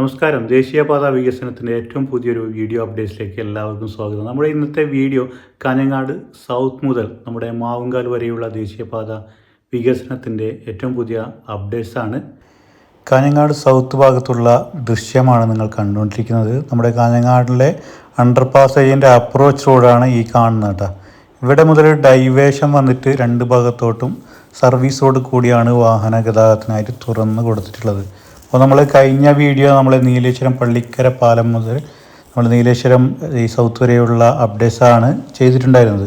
നമസ്കാരം. ദേശീയപാത വികസനത്തിന്റെ ഏറ്റവും പുതിയൊരു വീഡിയോ അപ്ഡേറ്റ്സിലേക്ക് എല്ലാവർക്കും സ്വാഗതം. നമ്മുടെ ഇന്നത്തെ വീഡിയോ കനങ്ങാട് സൗത്ത് മുതൽ നമ്മുടെ മാവുങ്കാൽ വരെയുള്ള ദേശീയപാത വികസനത്തിന്റെ ഏറ്റവും പുതിയ അപ്ഡേറ്റ്സാണ്. കാഞ്ഞങ്ങാട് സൗത്ത് ഭാഗത്തുള്ള ദൃശ്യമാണ് നിങ്ങൾ കണ്ടുകൊണ്ടിരിക്കുന്നത്. നമ്മുടെ കാഞ്ഞങ്ങാടിലെ അണ്ടർപാസ് ഏരിയന്റെ അപ്രോച്ച് റോഡാണ് ഈ കാണുന്നത് കേട്ടോ. ഇവിടെ മുതൽ ഡൈവേഷൻ വന്നിട്ട് രണ്ട് ഭാഗത്തോട്ടും സർവീസ് റോഡ് കൂടിയാണ് വാഹന ഗതാഗതത്തിനായിട്ട് തുറന്ന് കൊടുത്തിട്ടുള്ളത്. അപ്പോൾ നമ്മൾ കഴിഞ്ഞ വീഡിയോ നമ്മൾ നീലേശ്വരം പള്ളിക്കര പാലം മുതൽ നമ്മൾ നീലേശ്വരം ഈ സൗത്ത് വരെയുള്ള ആണ് ചെയ്തിട്ടുണ്ടായിരുന്നത്.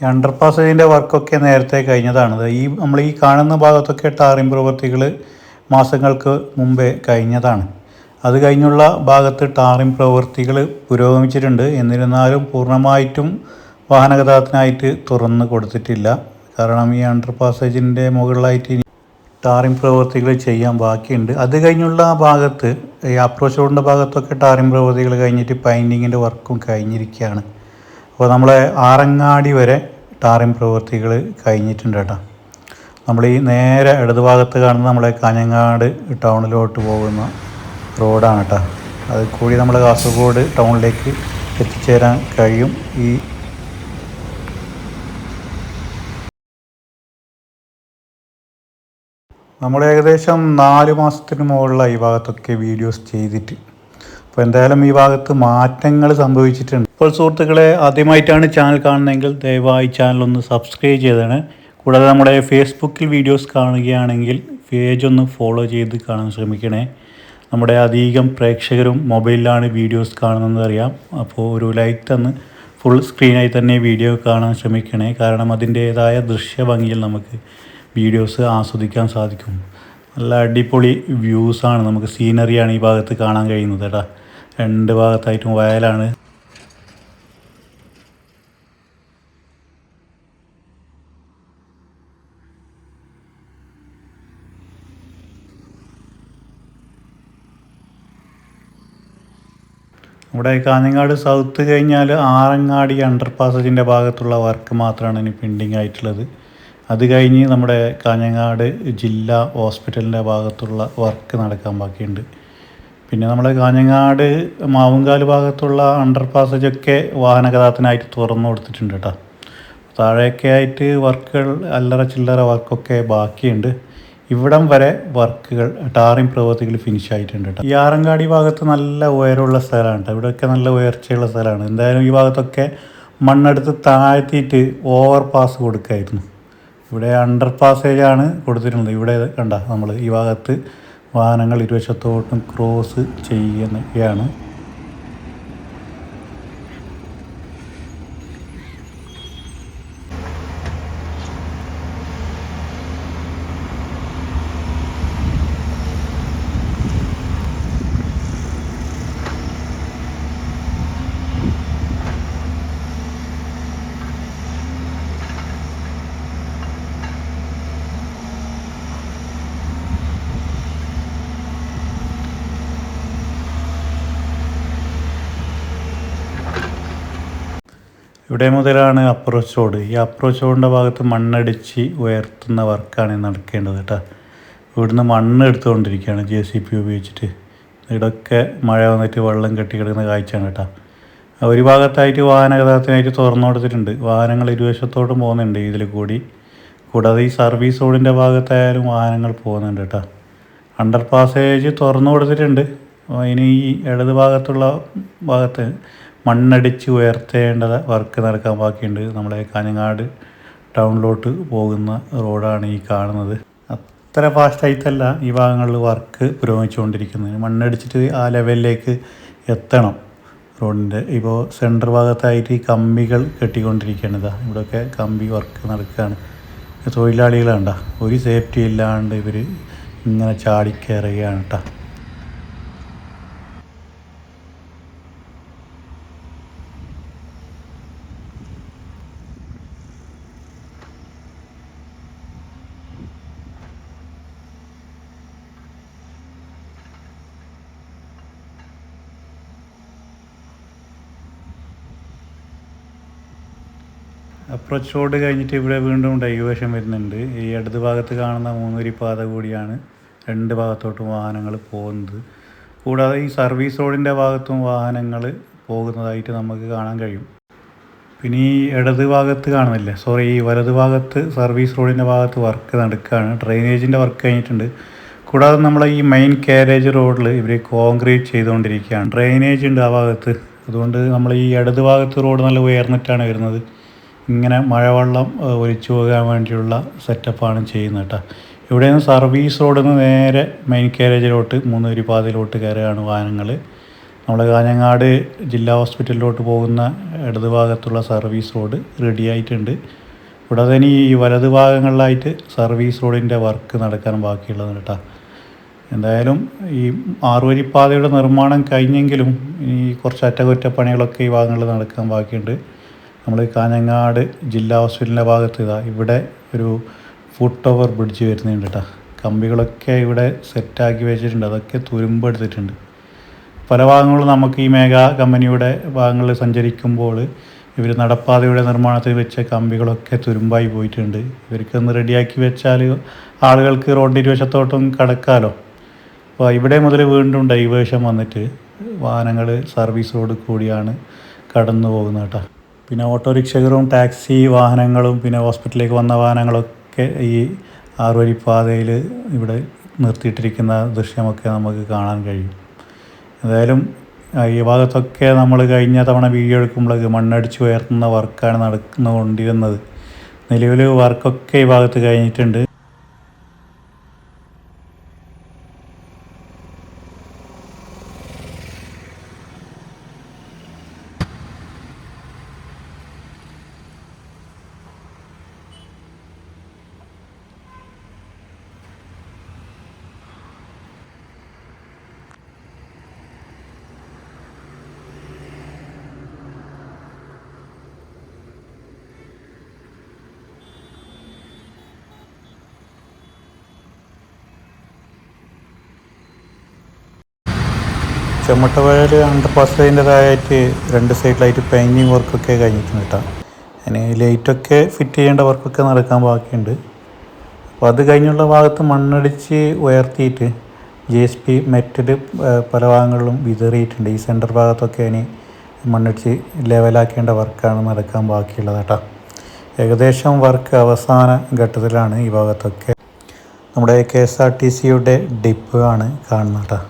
ഈ അണ്ടർപാസ് ഇതിന്റെ വർക്കൊക്കെ നേരത്തെ കഴിഞ്ഞതാണ്. ഈ നമ്മൾ ഈ കാണുന്ന ഭാഗത്തൊക്കെ ടാറിംഗ് പ്രവൃത്തികൾ മാസങ്ങൾക്ക് മുമ്പേ കഴിഞ്ഞതാണ്. അത് കഴിഞ്ഞുള്ള ഭാഗത്ത് ടാറിംഗ് പ്രവൃത്തികൾ പുരോഗമിച്ചിട്ടുണ്ട്. എന്നിരുന്നാലും പൂർണമായിട്ടും വാഹനഗതാഗതത്തിനായിട്ട് തുറന്ന് കൊടുത്തിട്ടില്ല. കാരണം ഈ അണ്ടർ പാസേജിന്റെ മുകളിലായിട്ട് ടാറിംഗ് പ്രവൃത്തികൾ ചെയ്യാൻ ബാക്കിയുണ്ട്. അത് കഴിഞ്ഞുള്ള ആ ഭാഗത്ത് ഈ അപ്രോച്ച് റോഡിന്റെ ഭാഗത്തൊക്കെ ടാറിംഗ് പ്രവൃത്തികൾ കഴിഞ്ഞിട്ട് പൈന്റിങ്ങിന്റെ വർക്കും കഴിഞ്ഞിരിക്കുകയാണ്. അപ്പോൾ നമ്മളെ ആറങ്ങാടി വരെ ടാറിംഗ് പ്രവൃത്തികൾ കഴിഞ്ഞിട്ടുണ്ട് കേട്ടോ. നമ്മൾ ഈ നേരെ ഇടതുഭാഗത്ത് കാണുന്ന നമ്മളെ കാഞ്ഞങ്ങാട് ടൗണിലോട്ട് പോകുന്ന റോഡാണ് കേട്ടോ. അത് കൂടി നമ്മൾ കാസർഗോഡ് ടൗണിലേക്ക് എത്തിച്ചേരാൻ കഴിയും ഈ നമ്മൾ ഏകദേശം നാല് മാസത്തിന് മുകളിലായി ഈ ഭാഗത്തൊക്കെ വീഡിയോസ് ചെയ്തിട്ട്. അപ്പോൾ എന്തായാലും ഈ ഭാഗത്ത് മാറ്റങ്ങൾ സംഭവിച്ചിട്ടുണ്ട്. ഇപ്പോൾ സുഹൃത്തുക്കളെ ആദ്യമായിട്ടാണ് ചാനൽ കാണുന്നതെങ്കിൽ ദയവായി ചാനൽ ഒന്ന് സബ്സ്ക്രൈബ് ചെയ്താണ്. കൂടാതെ നമ്മുടെ ഫേസ്ബുക്കിൽ വീഡിയോസ് കാണുകയാണെങ്കിൽ പേജ് ഒന്ന് ഫോളോ ചെയ്ത് കാണാൻ ശ്രമിക്കണേ. നമ്മുടെ അധികം പ്രേക്ഷകരും മൊബൈലിലാണ് വീഡിയോസ് കാണുന്നത് അറിയാം. അപ്പോൾ ഒരു ലൈക്ക് തന്ന് ഫുൾ സ്ക്രീനായി തന്നെ വീഡിയോ കാണാൻ ശ്രമിക്കണേ. കാരണം അതിന്റേതായ ദൃശ്യഭംഗിയിൽ നമുക്ക് വീഡിയോസ് ആസ്വദിക്കാൻ സാധിക്കും. നല്ല അടിപൊളി വ്യൂസാണ് നമുക്ക് സീനറിയാണ് ഈ ഭാഗത്ത് കാണാൻ കഴിയുന്നത് കേട്ടോ രണ്ട് ഭാഗത്തായിട്ടും വയലാണ്. ഇവിടെ കാഞ്ഞങ്ങാട് സൗത്ത് കഴിഞ്ഞാൽ ആറങ്ങാടി അണ്ടർ പാസേജിന്റെ ഭാഗത്തുള്ള വർക്ക് മാത്രമാണ് ഇനി പെൻഡിങ് ആയിട്ടുള്ളത്. അത് കഴിഞ്ഞ് നമ്മുടെ കാഞ്ഞങ്ങാട് ജില്ലാ ഹോസ്പിറ്റലിന്റെ ഭാഗത്തുള്ള വർക്ക് നടക്കാൻ ബാക്കിയുണ്ട്. പിന്നെ നമ്മുടെ കാഞ്ഞങ്ങാട് മാവുങ്കാൽ ഭാഗത്തുള്ള അണ്ടർ പാസേജൊക്കെ വാഹന ഗതാഗതത്തിനായിട്ട് തുറന്നു കൊടുത്തിട്ടുണ്ട് കേട്ടോ താഴെയൊക്കെ ആയിട്ട് വർക്കുകൾ അല്ലറ ചില്ലറ വർക്കൊക്കെ ബാക്കിയുണ്ട്. ഇവിടം വരെ വർക്കുകൾ ടാറിംഗ് പ്രവൃത്തികൾ ഫിനിഷ് ആയിട്ടുണ്ട് കേട്ടോ ഈ ആറങ്കാടി ഭാഗത്ത് നല്ല ഉയരമുള്ള സ്ഥലമാണ് കേട്ടോ ഇവിടെയൊക്കെ നല്ല ഉയർച്ചയുള്ള സ്ഥലമാണ്. എന്തായാലും ഈ ഭാഗത്തൊക്കെ മണ്ണെടുത്ത് താഴ്ത്തിയിട്ട് ഓവർ പാസ് കൊടുക്കായിരുന്നു. ഇവിടെ അണ്ടർ പാസേജാണ് കൊടുത്തിട്ടുള്ളത് ഇവിടെ കണ്ട നമ്മൾ ഈ ഭാഗത്ത് വാഹനങ്ങൾ ഇരുവശത്തോട്ടും ക്രോസ് ചെയ്യുകയാണ് ഇവിടെ മുതലാണ് അപ്രോച്ച് റോഡ്. ഈ അപ്രോച്ച് റോഡിന്റെ ഭാഗത്ത് മണ്ണടിച്ച് ഉയർത്തുന്ന വർക്കാണ് നടക്കേണ്ടത് കേട്ടോ. ഇവിടുന്ന് മണ്ണ് എടുത്തുകൊണ്ടിരിക്കുകയാണ് ജെ സി പി ഉപയോഗിച്ചിട്ട്. ഇവിടെയൊക്കെ മഴ വന്നിട്ട് വെള്ളം കെട്ടി കിടക്കുന്ന കാഴ്ചയാണ് കേട്ടോ. ഒരു ഭാഗത്തായിട്ട് വാഹന ഗതാഗതത്തിനായിട്ട് തുറന്നു കൊടുത്തിട്ടുണ്ട്. വാഹനങ്ങൾ ഇരുവശത്തോട്ടും പോകുന്നുണ്ട്. ഇതിൽ കൂടി കൂടാതെ ഈ സർവീസ് റോഡിന്റെ ഭാഗത്തായാലും വാഹനങ്ങൾ പോകുന്നുണ്ട് കേട്ടോ. അണ്ടർ പാസേജ് തുറന്നു കൊടുത്തിട്ടുണ്ട്. ഇനി ഈ ഇടത് ഭാഗത്തുള്ള ഭാഗത്ത് മണ്ണടിച്ച് ഉയർത്തേണ്ട വർക്ക് നടക്കാൻ ബാക്കിയുണ്ട്. നമ്മളെ കാഞ്ഞങ്ങാട് ടൗണിലോട്ട് പോകുന്ന റോഡാണ് ഈ കാണുന്നത്. അത്ര ഫാസ്റ്റായിട്ടല്ല ഈ ഭാഗങ്ങളിൽ വർക്ക് പുരോഗമിച്ചുകൊണ്ടിരിക്കുന്നത്. മണ്ണടിച്ചിട്ട് ആ ലെവലിലേക്ക് എത്തണം. റോഡിന്റെ ഇപ്പോൾ സെന്റർ ഭാഗത്തായിട്ട് ഈ കമ്പികൾ കെട്ടിക്കൊണ്ടിരിക്കുകയാണ്. ഇതാ ഇവിടെയൊക്കെ കമ്പി വർക്ക് നടക്കുകയാണ്. തൊഴിലാളികളാണ്ട ഒരു സേഫ്റ്റി ഇല്ലാണ്ട് ഇവർ ഇങ്ങനെ ചാടിക്കയറുകയാണ് കേട്ടോ അപ്രോച്ച് റോഡ് കഴിഞ്ഞിട്ട് ഇവിടെ വീണ്ടും ഡൈവേഷൻ വരുന്നുണ്ട്. ഈ ഇടത് ഭാഗത്ത് കാണുന്ന മൂന്നുരി പാത കൂടിയാണ് രണ്ട് ഭാഗത്തോട്ടും വാഹനങ്ങൾ പോകുന്നത്. കൂടാതെ ഈ സർവീസ് റോഡിന്റെ ഭാഗത്തും വാഹനങ്ങൾ പോകുന്നതായിട്ട് നമുക്ക് കാണാൻ കഴിയും. പിന്നെ ഈ ഇടത് ഭാഗത്ത് കാണുന്നില്ലേ? സോറി ഈ വലത് ഭാഗത്ത് സർവീസ് റോഡിന്റെ ഭാഗത്ത് വർക്ക് നടക്കുകയാണ് ഡ്രെയിനേജിന്റെ വർക്ക് കഴിഞ്ഞിട്ടുണ്ട്. കൂടാതെ നമ്മൾ ഈ മെയിൻ കാരേജ് റോഡിൽ ഇവർ കോൺക്രീറ്റ് ചെയ്തുകൊണ്ടിരിക്കുകയാണ്. ഡ്രെയിനേജ് ഉണ്ട് ആ ഭാഗത്ത്. അതുകൊണ്ട് നമ്മൾ ഈ ഇടത് ഭാഗത്ത് റോഡ് നല്ല ഉയർന്നിട്ടാണ് വരുന്നത്. ഇങ്ങനെ മഴവെള്ളം ഒലിച്ചു പോകാൻ വേണ്ടിയുള്ള സെറ്റപ്പാണ് ചെയ്യുന്നത് കേട്ടോ. ഇവിടെ നിന്ന് സർവീസ് റോഡിൽ നിന്ന് നേരെ മെയിൻ കാരേജിലോട്ട് മൂന്നൂരി പാതയിലോട്ട് കയറുകയാണ് വാഹനങ്ങൾ. നമ്മൾ കാഞ്ഞങ്ങാട് ജില്ലാ ഹോസ്പിറ്റലിലോട്ട് പോകുന്ന ഇടത് ഭാഗത്തുള്ള സർവീസ് റോഡ് റെഡി ആയിട്ടുണ്ട്. ഇവിടെ ഇനി ഈ വലത് ഭാഗങ്ങളിലായിട്ട് സർവീസ് റോഡിന്റെ വർക്ക് നടക്കാൻ ബാക്കിയുള്ളത് കേട്ടോ. എന്തായാലും ഈ ആറുവരിപ്പാതയുടെ നിർമ്മാണം കഴിഞ്ഞെങ്കിലും ഈ കുറച്ച് അറ്റകുറ്റപ്പണികളൊക്കെ ഈ ഭാഗങ്ങളിൽ നടക്കാൻ ബാക്കിയുണ്ട്. നമ്മൾ കാഞ്ഞങ്ങാട് ജില്ലാ ഹോസ്പിറ്റലിന്റെ ഭാഗത്ത് ഇതാ ഇവിടെ ഒരു ഫുട് ഓവർ ബ്രിഡ്ജ് വരുന്നുണ്ട് കേട്ടോ കമ്പികളൊക്കെ ഇവിടെ സെറ്റാക്കി വെച്ചിട്ടുണ്ട്. അതൊക്കെ തുരുമ്പെടുത്തിട്ടുണ്ട് പല ഭാഗങ്ങളും നമുക്ക് ഈ മേഘ കമ്പനിയുടെ ഭാഗങ്ങളിൽ സഞ്ചരിക്കുമ്പോൾ ഇവർ നടപ്പാതയുടെ നിർമ്മാണത്തിൽ വെച്ച കമ്പികളൊക്കെ തുരുമ്പായി പോയിട്ടുണ്ട്. ഇവർക്കൊന്ന് റെഡിയാക്കി വെച്ചാൽ ആളുകൾക്ക് റോഡിന്റെ ഇരുവശത്തോട്ടും കടക്കാലോ. അപ്പോൾ ഇവിടെ മുതൽ വീണ്ടും ഡൈവേഷൻ വന്നിട്ട് വാഹനങ്ങൾ സർവീസോട് കൂടിയാണ് കടന്നു പോകുന്നത് കേട്ടോ പിന്നെ ഓട്ടോറിക്ഷകളും ടാക്സി വാഹനങ്ങളും പിന്നെ ഹോസ്പിറ്റലിലേക്ക് വന്ന വാഹനങ്ങളൊക്കെ ഈ ആറുവരിപ്പാതയിൽ ഇവിടെ നിർത്തിയിട്ടിരിക്കുന്ന ദൃശ്യമൊക്കെ നമുക്ക് കാണാൻ കഴിയും. എന്തായാലും ഈ ഭാഗത്തൊക്കെ നമ്മൾ കഴിഞ്ഞ തവണ വീഡിയോ എടുക്കുമ്പോൾ മണ്ണടിച്ച് ഉയർത്തുന്ന വർക്കാണ് നടന്നുകൊണ്ടിരുന്നത്. നിലവിൽ വർക്കൊക്കെ ഈ ഭാഗത്ത് കഴിഞ്ഞിട്ടുണ്ട്. ചെമ്മട്ടവയൽ അണ്ടർ പാസ് അതിന്റെതായിട്ട് രണ്ട് സൈഡിലായിട്ട് പെയിന്റിങ് വർക്കൊക്കെ കഴിഞ്ഞിട്ടുണ്ട് കേട്ടോ അതിന് ലൈറ്റൊക്കെ ഫിറ്റ് ചെയ്യേണ്ട വർക്കൊക്കെ നടക്കാൻ ബാക്കിയുണ്ട്. അപ്പോൾ അത് കഴിഞ്ഞുള്ള ഭാഗത്ത് മണ്ണടിച്ച് ഉയർത്തിയിട്ട് ജി എസ് പി മെറ്റൽ പല ഭാഗങ്ങളിലും വിതറിയിട്ടുണ്ട്. ഈ സെന്റർ ഭാഗത്തൊക്കെ ഇനി മണ്ണടിച്ച് ലെവലാക്കേണ്ട വർക്കാണ് നടക്കാൻ ബാക്കിയുള്ളത് കേട്ടോ ഏകദേശം വർക്ക് അവസാന ഘട്ടത്തിലാണ് ഈ ഭാഗത്തൊക്കെ. നമ്മുടെ കെ എസ് ആർ ടി സിയുടെ ഡിപ്പ് ആണ് കാണുന്നത് കേട്ടോ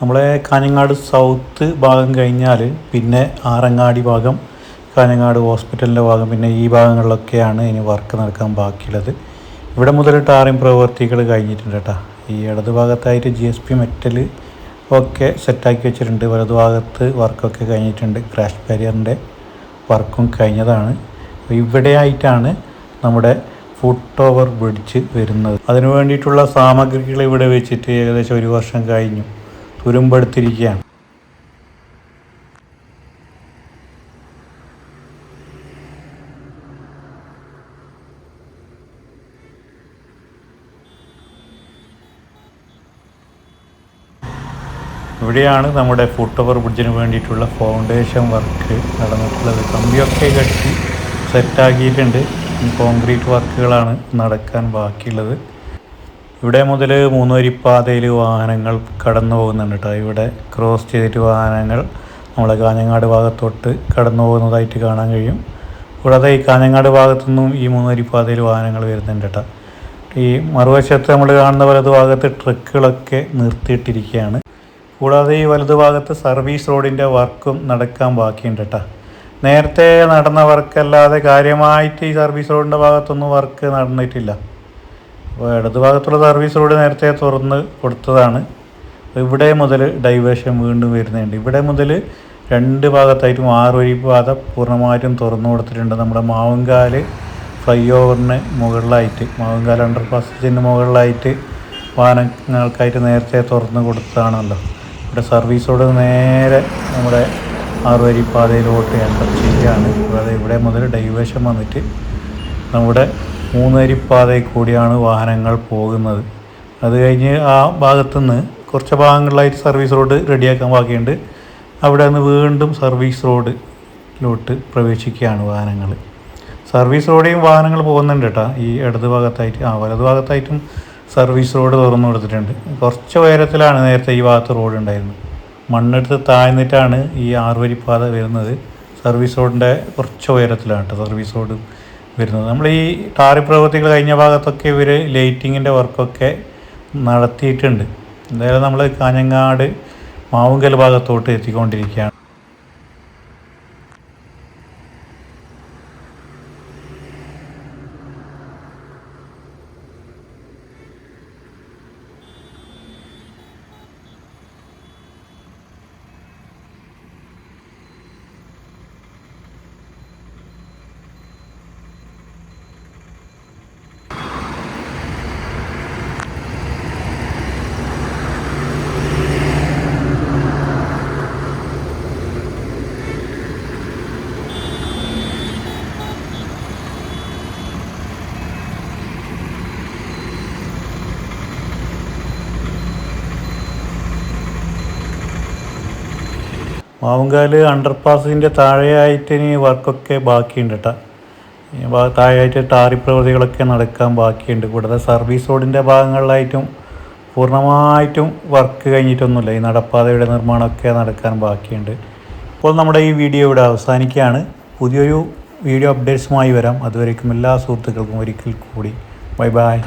നമ്മളെ കാഞ്ഞങ്ങാട് സൗത്ത് ഭാഗം കഴിഞ്ഞാൽ പിന്നെ ആറങ്ങാടി ഭാഗം കാഞ്ഞങ്ങാട് ഹോസ്പിറ്റലിന്റെ ഭാഗം പിന്നെ ഈ ഭാഗങ്ങളിലൊക്കെയാണ് ഇനി വർക്ക് നടക്കാൻ ബാക്കിയുള്ളത്. ഇവിടെ മുതൽ ടാറിങ് പ്രവൃത്തികൾ കഴിഞ്ഞിട്ടുണ്ട് കേട്ടോ. ഈ ഇടത് ഭാഗത്തായിട്ട് ജി എസ് പി മെറ്റൽ ഒക്കെ സെറ്റാക്കി വെച്ചിട്ടുണ്ട്. വലതു ഭാഗത്ത് വർക്കൊക്കെ കഴിഞ്ഞിട്ടുണ്ട്. ക്രാഷ് ബാരിയറിന്റെ വർക്കും കഴിഞ്ഞതാണ്. ഇവിടെ ആയിട്ടാണ് നമ്മുടെ ഫുട് ഓവർ ബ്രിഡ്ജ് വരുന്നത്. അതിനു വേണ്ടിയിട്ടുള്ള സാമഗ്രികൾ ഇവിടെ വെച്ചിട്ട് ഏകദേശം ഒരു വർഷം കഴിഞ്ഞു. തുരുമ്പെടുത്തിരിക്കുകയാണ് ഇവിടെയാണ് നമ്മുടെ ഫുട് ഓവർ ബ്രിഡ്ജിന് വേണ്ടിയിട്ടുള്ള ഫൗണ്ടേഷൻ വർക്ക് നടന്നിട്ടുള്ളത്. കമ്പിയൊക്കെ കെട്ടി സെറ്റാക്കിയിട്ടുണ്ട് കോൺക്രീറ്റ് വർക്കുകളാണ് നടക്കാൻ ബാക്കിയുള്ളത്. ഇവിടെ മുതൽ മൂന്നുവരിപ്പാതയിൽ വാഹനങ്ങൾ കടന്നു പോകുന്നുണ്ട് കേട്ടോ. ഇവിടെ ക്രോസ് ചെയ്തിട്ട് വാഹനങ്ങൾ നമ്മളെ കാഞ്ഞങ്ങാട് ഭാഗത്തോട്ട് കടന്നു പോകുന്നതായിട്ട് കാണാൻ കഴിയും. കൂടാതെ ഈ കാഞ്ഞങ്ങാട് ഭാഗത്തുനിന്നും ഈ മൂന്നുവരിപ്പാതയിൽ വാഹനങ്ങൾ വരുന്നുണ്ട് കേട്ടോ. ഈ മറുവശത്ത് നമ്മൾ കാണുന്ന വലതു ഭാഗത്ത് ട്രക്കുകളൊക്കെ നിർത്തിയിട്ടിരിക്കുകയാണ്. കൂടാതെ ഈ വലതു ഭാഗത്ത് സർവീസ് റോഡിന്റെ വർക്കും നടക്കാൻ ബാക്കിയുണ്ട് കേട്ടോ. നേരത്തെ നടന്ന വർക്കല്ലാതെ കാര്യമായിട്ട് ഈ സർവീസ് റോഡിന്റെ ഭാഗത്തൊന്നും വർക്ക് നടന്നിട്ടില്ല. അപ്പോൾ ഇടത് ഭാഗത്തുള്ള സർവീസ് റോഡ് നേരത്തെ തുറന്ന് കൊടുത്തതാണ്. ഇവിടെ മുതൽ ഡൈവേഷൻ വീണ്ടും വരുന്നുണ്ട്. ഇവിടെ മുതൽ രണ്ട് ഭാഗത്തായിട്ടും ആറ് വഴി പാത പൂർണമായിട്ടും തുറന്നു കൊടുത്തിട്ടുണ്ട്. നമ്മുടെ മാവുങ്കാൽ ഫ്ലൈ ഓവറിന് മുകളിലായിട്ട് മാവുങ്കാൽ അണ്ടർ പാസേജിന് മുകളിലായിട്ട് വാഹനങ്ങൾക്കായിട്ട് നേരത്തെ തുറന്നു കൊടുത്തതാണല്ലോ. ഇവിടെ സർവീസോട് നേരെ നമ്മുടെ ആറുവരി പാതയിലോട്ട് എന്റർ ചെയ്യുകയാണ്. അതായത് ഇവിടെ മുതൽ ഡൈവേഷൻ വന്നിട്ട് നമ്മുടെ മൂന്നരിപ്പാതയിൽ കൂടിയാണ് വാഹനങ്ങൾ പോകുന്നത്. അത് കഴിഞ്ഞ് ആ ഭാഗത്തുനിന്ന് കുറച്ച് ഭാഗങ്ങളിലായിട്ട് സർവീസ് റോഡ് റെഡിയാക്കാൻ ബാക്കിയുണ്ട്. അവിടെ നിന്ന് വീണ്ടും സർവീസ് റോഡിലോട്ട് പ്രവേശിക്കുകയാണ് വാഹനങ്ങൾ. സർവീസ് റോഡിയും വാഹനങ്ങൾ പോകുന്നുണ്ട് കേട്ടോ. ഈ ഇടത് ഭാഗത്തായിട്ട് ആ വലത് ഭാഗത്തായിട്ടും സർവീസ് റോഡ് തുറന്നു കൊടുത്തിട്ടുണ്ട്. കുറച്ച് ഉയരത്തിലാണ് നേരത്തെ ഈ ഭാഗത്ത് റോഡ് ഉണ്ടായിരുന്നത്. മണ്ണെടുത്ത് താഴ്ന്നിട്ടാണ് ഈ ആറുവരിപ്പാത വരുന്നത്. സർവീസ് റോഡിന്റെ കുറച്ച് ഉയരത്തിലാണ് കേട്ടോ. സർവീസ് റോഡ് വരുന്നത്. നമ്മൾ ഈ ടാറി പ്രവൃത്തികൾ കഴിഞ്ഞ ഭാഗത്തൊക്കെ ഇവർ ലൈറ്റിങ്ങിന്റെ വർക്കൊക്കെ നടത്തിയിട്ടുണ്ട്. എന്തായാലും നമ്മൾ കാഞ്ഞങ്ങാട് മാവുങ്കൽ ഭാഗത്തോട്ട് എത്തിക്കൊണ്ടിരിക്കുകയാണ്. മാവുങ്കാൽ അണ്ടർപാസിന്റെ താഴെയായിട്ട് ഇനി വർക്കൊക്കെ ബാക്കിയുണ്ട് കേട്ടോ താഴെയായിട്ട് ടാറി പ്രവൃത്തികളൊക്കെ നടക്കാൻ ബാക്കിയുണ്ട്. കൂടാതെ സർവീസ് റോഡിന്റെ ഭാഗങ്ങളിലായിട്ടും പൂർണമായിട്ടും വർക്ക് കഴിഞ്ഞിട്ടൊന്നുമില്ല. ഈ നടപ്പാതയുടെ നിർമ്മാണമൊക്കെ നടക്കാൻ ബാക്കിയുണ്ട്. ഇപ്പോൾ നമ്മുടെ ഈ വീഡിയോ ഇവിടെ അവസാനിക്കുകയാണ്. പുതിയൊരു വീഡിയോ അപ്ഡേറ്റ്സുമായി വരാം. അതുവരേക്കും എല്ലാ സുഹൃത്തുക്കൾക്കും ഒരിക്കൽ കൂടി. Bye bye.